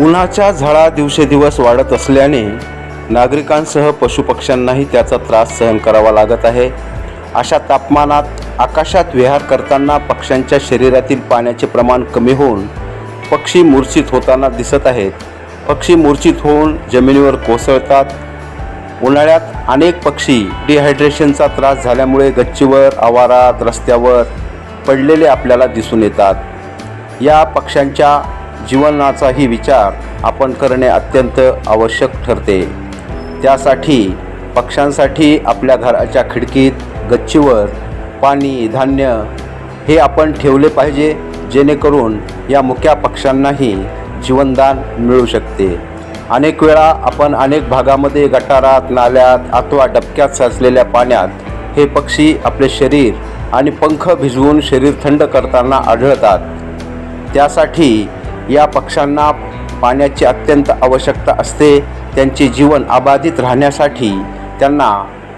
उन्हाच्या झळा दिवसेदिवस वाढत असल्याने नागरिकांसह पशुपक्ष्यांनाही त्याचा त्रास सहन करावा लागत आहे. अशा तापमानात आकाशात विहार करताना पक्ष्यांच्या शरीरातील पाण्याचे प्रमाण कमी होऊन पक्षी मूर्छित होताना दिसत आहेत. पक्षी मूर्छित होऊन जमिनीवर कोसळतात. उन्हाळ्यात अनेक पक्षी डिहायड्रेशनचा त्रास झाल्यामुळे गच्चीवर आवारात रस्त्यावर पडलेले आपल्याला दिसून येतात. या पक्ष्यांच्या जीवनाचाही विचार आपण करणे अत्यंत आवश्यक ठरते. त्यासाठी पक्ष्यांसाठी आपल्या घराच्या खिडकीत गच्चीवर पाणी धान्य हे आपण ठेवले पाहिजे जेणेकरून या मुक्या पक्ष्यांनाही जीवनदान मिळू शकते. अनेक वेळा आपण अनेक भागामध्ये गटारात नाल्यात अथवा डबक्यात साचलेल्या पाण्यात हे पक्षी आपले शरीर आणि पंख भिजवून शरीर थंड करताना आढळतात. त्यासाठी या पक्ष्यांना पाण्याची अत्यंत आवश्यकता असते त्यांचे जीवन अबाधित राहण्यासाठी त्यांना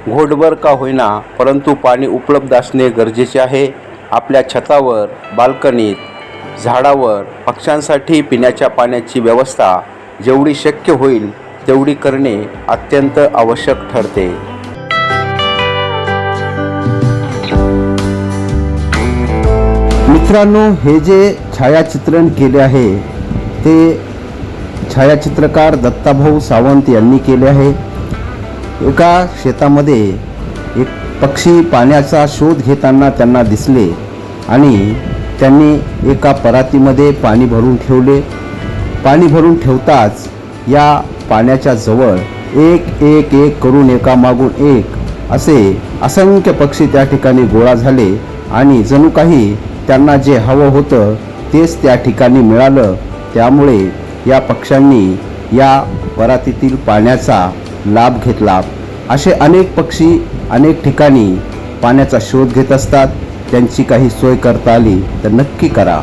घोटभर का होईना परंतु पाणी उपलब्ध असणे गरजेचे आहे. आपल्या छतावर बाल्कनीत झाडावर पक्ष्यांसाठी पिण्याच्या पाण्याची व्यवस्था जेवढी शक्य होईल तेवढी करणे अत्यंत आवश्यक ठरते. मित्रांनो हे जे छायाचित्रण केले आहे ते छायाचित्रकार दत्ताभाऊ सावंत यांनी केले आहे. एका शेतामध्ये एक पक्षी पाण्याचा शोध घेताना त्यांना दिसले आणि त्यांनी एका परातीमध्ये पाणी भरून ठेवले. पाणी भरून ठेवताच या पाण्याच्या जवळ एक एक एक करून एकामागून एक असे असंख्य पक्षी त्या ठिकाणी गोळा झाले आणि जणू काही त्यांना जे हवं होतं तेच त्या ठिकाणी मिळालं. त्यामुळे या पक्ष्यांनी या वरातीतील पाण्याचा लाभ घेतला. असे अनेक पक्षी अनेक ठिकाणी पाण्याचा शोध घेत असतात. त्यांची काही सोय करता आली तर नक्की करा.